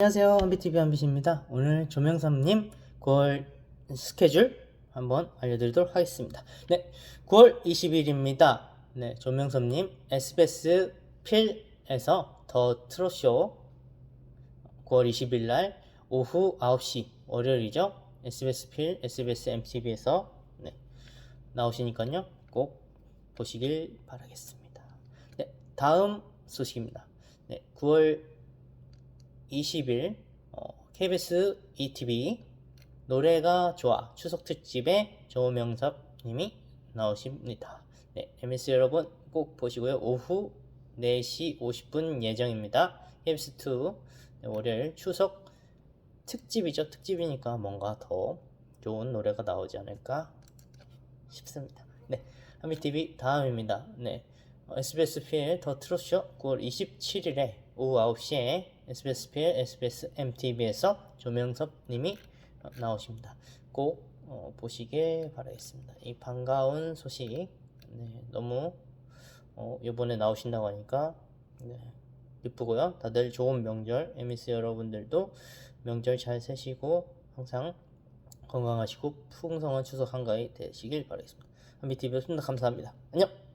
안녕하세요. 한비TV 한빛입니다. 오늘 조명삼님 9월 스케줄 한번 알려드리도록 하겠습니다. 네 9월 20일입니다. 네 조명삼님 SBS 필에서 더 트롯쇼. 9월 20일 날 오후 9시 월요일이죠. SBS 필 SBS MTV에서 네, 나오시니까요. 꼭 보시길 바라겠습니다. 네 다음 소식입니다. 네 9월 20일 어, KBS ETV 노래가 좋아 추석 특집에 조명섭님이 나오십니다. 네, MS 여러분 꼭 보시고요. 오후 4시 50분 예정입니다. KBS 2 네, 월요일 추석 특집이죠. 특집이니까 뭔가 더 좋은 노래가 나오지 않을까 싶습니다. 네, 한비TV 다음입니다. 네, 어, SBS PL 더 트롯쇼 9월 27일에 오후 9시에 SBS PL, SBS MTV에서 조명섭 님이 어, 나오십니다. 꼭 어, 보시길 바라겠습니다. 이 반가운 소식 네, 너무 어, 이번에 나오신다고 하니까 네, 기쁘고요. 다들 좋은 명절 MS 여러분들도 명절 잘 세시고 항상 건강하시고 풍성한 추석 한가위 되시길 바라겠습니다. 한비TV였습니다. 감사합니다. 안녕.